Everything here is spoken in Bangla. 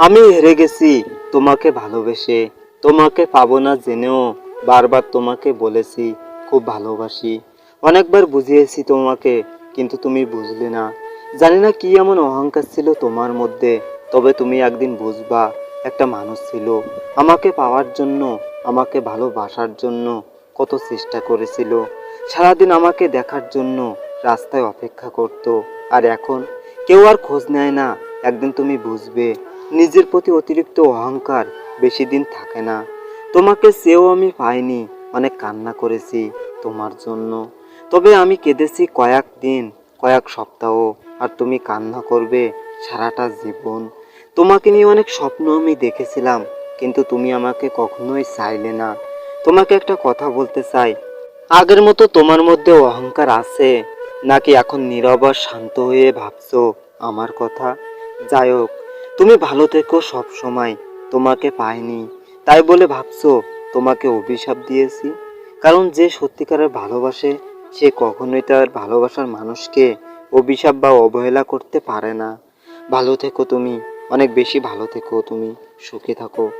আমি হেরে গেছি, তোমাকে ভালোবেসে। তোমাকে পাবো না জেনেও বারবার তোমাকে বলেছি, খুব ভালোবাসি। অনেকবার বুঝিয়েছি তোমাকে, কিন্তু তুমি বুঝলে না। জানি না কি এমন অহংকার ছিল তোমার মধ্যে, তবে তুমি একদিন বুঝবা, একটা মানুষ ছিল। আমাকে পাওয়ার জন্য, আমাকে ভালোবাসার জন্য কত চেষ্টা করেছিল। সারাদিন আমাকে দেখার জন্য রাস্তায় অপেক্ষা করত। আর এখন কেউ আর খোঁজ নেয় না, একদিন তুমি বুঝবে। নিজের প্রতি অতিরিক্ত অহংকার বেশি দিন থাকে না। তোমাকে সেও আমি পাইনি, অনেক কান্না করেছি তোমার জন্য। তবে আমি কেঁদেছি কয়েক দিন, কয়েক সপ্তাহ, আর তুমি কান্না করবে সারাটা জীবন। তোমাকে নিয়ে অনেক স্বপ্ন আমি দেখেছিলাম, কিন্তু তুমি আমাকে কখনোই চাইলে না। তোমাকে একটা কথা বলতে চাই, আগের মতো তোমার মধ্যে অহংকার আছে? নাকি এখন নীরব শান্ত হয়ে ভাবছ আমার কথা? যাই হোক তুমি ভালো থেকো সব সময়, তোমাকে পাইনি। তাই বলে ভাবছ, তোমাকে অভিশাপ দিয়েছি? কারণ যে সত্যিকারের ভালোবাসে, সে কখনোই তার ভালোবাসার মানুষকে অভিশাপ বা অবহেলা করতে পারে না। ভালো থেকো তুমি, অনেক বেশি ভালো থেকো তুমি, সুখে থাকো।